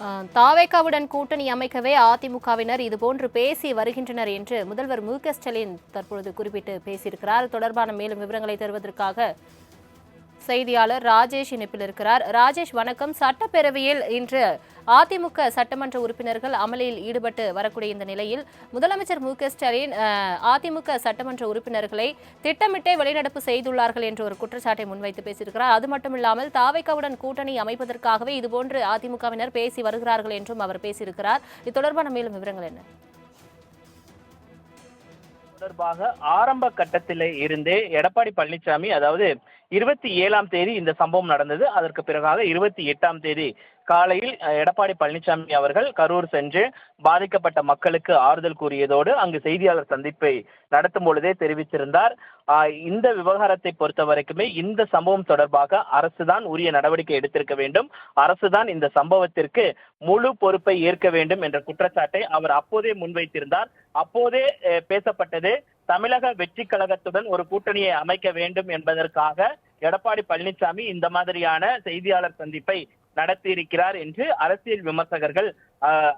தாவேக்காவுடன் தாவேகாவுடன் கூட்டணி அமைக்கவே அதிமுகவினர் இதுபோன்று பேசி வருகின்றனர் என்று முதல்வர் மு க ஸ்டாலின் தற்பொழுது குறிப்பிட்டு பேசியிருக்கிறார். தொடர்பான மேலும் விவரங்களை தருவதற்காக செய்தியாளர் ராஜேஷ் இணைப்பில் இருக்கிறார். ராஜேஷ் வணக்கம். சட்டப்பேரவையில் இன்று அதிமுக சட்டமன்ற உறுப்பினர்கள் அமளியில் ஈடுபட்டு வரக்கூடிய இந்த நிலையில் முதலமைச்சர் மு க ஸ்டாலின் அதிமுக சட்டமன்ற உறுப்பினர்களை திட்டமிட்டே வெளிநடப்பு செய்துள்ளார்கள் என்ற ஒரு குற்றச்சாட்டை முன்வைத்து பேசியிருக்கிறார். அது மட்டுமில்லாமல் தாவைக்காவுடன் கூட்டணி அமைப்பதற்காகவே இதுபோன்று அதிமுகவினர் பேசி வருகிறார்கள் என்றும் அவர் பேசியிருக்கிறார். இது தொடர்பான மேலும் விவரங்கள் என்ன? தொடர்பாக ஆரம்ப கட்டத்திலே இருந்தே எடப்பாடி பழனிசாமி அதாவது இருபத்தி ஏழாம் தேதி இந்த சம்பவம் நடந்தது. அதற்கு பிறகாக இருபத்தி எட்டாம் தேதி காலையில் எடப்பாடி பழனிசாமி அவர்கள் கரூர் சென்று பாதிக்கப்பட்ட மக்களுக்கு ஆறுதல் கூறியதோடு அங்கு செய்தியாளர் சந்திப்பை நடத்தும் பொழுதே தெரிவித்திருந்தார். இந்த விவகாரத்தை பொறுத்த வரைக்குமே இந்த சம்பவம் தொடர்பாக அரசுதான் உரிய நடவடிக்கை எடுத்திருக்க வேண்டும். அரசுதான் இந்த சம்பவத்திற்கு முழு பொறுப்பை ஏற்க வேண்டும் என்ற குற்றச்சாட்டை அவர் அப்போதே முன்வைத்திருந்தார். அப்போதே பேசப்பட்டது. தமிழக வெற்றி கழகத்துடன் ஒரு கூட்டணியை அமைக்க வேண்டும் என்பதற்காக எடப்பாடி பழனிசாமி இந்த மாதிரியான செய்தியாளர் சந்திப்பை நடத்தியிருக்கிறார் என்று அரசியல் விமர்சகர்கள்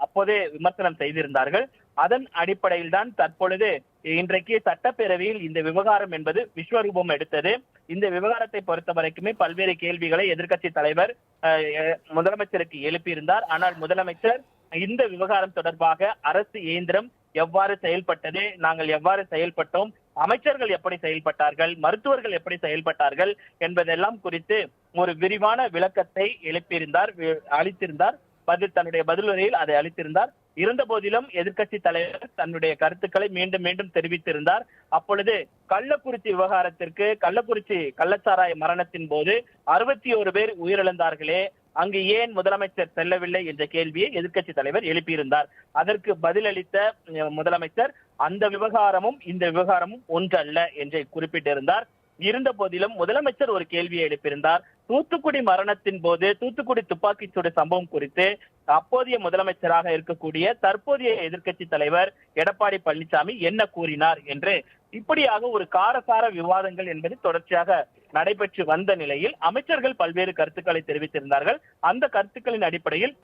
அப்போதே விமர்சனம் செய்திருந்தார்கள். அதன் அடிப்படையில் தான் தற்பொழுது இன்றைக்கு சட்டப்பேரவையில் இந்த விவகாரம் என்பது விஸ்வரூபம் எடுத்தது. இந்த விவகாரத்தை பொறுத்த வரைக்குமே பல்வேறு கேள்விகளை எதிர்க்கட்சி தலைவர் முதலமைச்சருக்கு எழுப்பியிருந்தார். ஆனால் முதலமைச்சர் இந்த விவகாரம் தொடர்பாக அரசு இயந்திரம் எவ்வாறு செயல்பட்டது நாங்கள் எவ்வாறு செயல்பட்டோம் அமைச்சர்கள் எப்படி செயல்பட்டார்கள் மருத்துவர்கள் எப்படி செயல்பட்டார்கள் என்பதெல்லாம் குறித்து ஒரு விரிவான விளக்கத்தை எழுப்பியிருந்தார் அளித்திருந்தார். பதில் தன்னுடைய பதிலுரையில் அதை அளித்திருந்தார். இருந்த போதிலும் எதிர்க்கட்சி தலைவர் தன்னுடைய கருத்துக்களை மீண்டும் மீண்டும் தெரிவித்திருந்தார். அப்பொழுது கள்ளக்குறிச்சி விவகாரத்திற்கு கள்ளக்குறிச்சி கள்ளச்சாராய மரணத்தின் போது அறுபத்தி ஒரு பேர் உயிரிழந்தார்களே அங்கு ஏன் முதலமைச்சர் செல்லவில்லை என்ற கேள்வியை எதிர்க்கட்சி தலைவர் எழுப்பியிருந்தார். அதற்கு பதிலளித்த முதலமைச்சர் அந்த விவகாரமும் இந்த விவகாரமும் ஒன்றல்ல என்று குறிப்பிட்டிருந்தார். இருந்த போதிலும் முதலமைச்சர் ஒரு கேள்வியை எழுப்பியிருந்தார். தூத்துக்குடி மரணத்தின் போது தூத்துக்குடி துப்பாக்கிச்சூடு சம்பவம் குறித்து அப்போதைய முதலமைச்சராக இருக்கக்கூடிய தற்போதைய எதிர்க்கட்சி தலைவர் எடப்பாடி பழனிசாமி என்ன கூறினார் என்று இப்படியாக ஒரு காரசார விவாதங்கள் என்பது தொடர்ச்சியாக நடைபெற்று வந்த நிலையில் அமைச்சர்கள் பல்வேறு கருத்துக்களை தெரிவித்திருந்தார்கள். அந்த கருத்துக்களின் அடிப்படையில்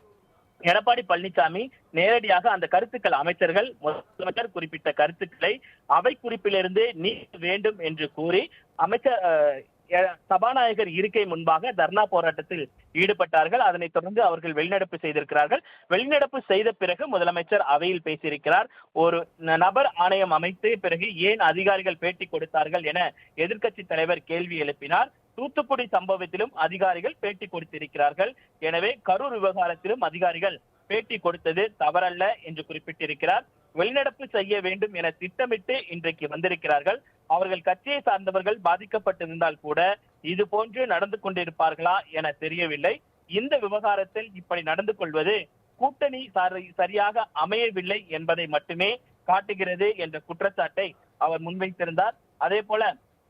எடப்பாடி பழனிசாமி நேரடியாக அந்த கருத்துக்கள் அமைச்சர்கள் முதலமைச்சர் குறிப்பிட்ட கருத்துக்களை அவை குறிப்பிலிருந்து நீக்க வேண்டும் என்று கூறி அமைச்சர் சபாநாயகர் இருக்கை முன்பாக தர்ணா போராட்டத்தில் ஈடுபட்டார்கள். அதனைத் தொடர்ந்து அவர்கள் வெளிநடப்பு செய்திருக்கிறார்கள். வெளிநடப்பு செய்த பிறகு முதலமைச்சர் அவையில் பேசியிருக்கிறார். ஒரு ந- நபர் ஆணையம் அமைத்து பிறகு ஏன் அதிகாரிகள் பேட்டி கொடுத்தார்கள் என எதிர்க்கட்சி தலைவர் கேள்வி எழுப்பினார். தூத்துக்குடி சம்பவத்திலும் அதிகாரிகள் பேட்டி கொடுத்திருக்கிறார்கள். எனவே கரூர் விவகாரத்திலும் அதிகாரிகள் பேட்டி கொடுத்தது தவறல்ல என்று குறிப்பிட்டிருக்கிறார். வெளிநடப்பு செய்ய வேண்டும் என திட்டமிட்டு இன்றைக்கு வந்திருக்கிறார்கள். அவர்கள் கட்சியை சார்ந்தவர்கள் பாதிக்கப்பட்டிருந்தால் கூட இது போன்று நடந்து கொண்டிருப்பார்களா என தெரியவில்லை. இந்த விவகாரத்தில் இப்படி நடந்து கொள்வது கூட்டணி சரியாக அமையவில்லை என்பதை மட்டுமே காட்டுகிறது என்ற குற்றச்சாட்டை அவர் முன்வைத்திருந்தார். அதே போல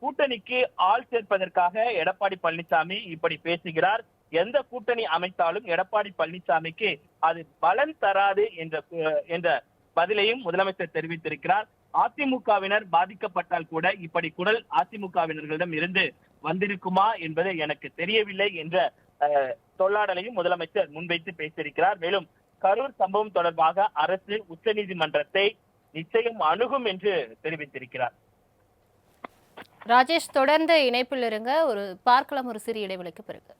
கூட்டணிக்கு ஆள் சேர்ப்பதற்காக எடப்பாடி பழனிசாமி இப்படி பேசுகிறார். எந்த கூட்டணி அமைத்தாலும் எடப்பாடி பழனிசாமிக்கு அது பலன் தராது என்ற என்ற பதிலையும் முதலமைச்சர் தெரிவித்திருக்கிறார். அதிமுகவினர் பாதிக்கப்பட்டால் கூட இப்படி குரல் அதிமுகவினர்களிடம் இருந்து வந்திருக்குமா என்பது எனக்கு தெரியவில்லை என்ற அஹ், சொல்லாடலையும் முதலமைச்சர் முன்வைத்து பேசியிருக்கிறார். மேலும் கரூர் சம்பவம் தொடர்பாக அரசு உச்சநீதிமன்றத்தை நிச்சயம் அணுகும் என்று தெரிவித்திருக்கிறார். ராஜேஷ் தொடர்ந்து இணைப்பில் இருங்க. ஒரு பார்க்கலாம் ஒரு சிறிய இடைவெளிக்கு பிறகு.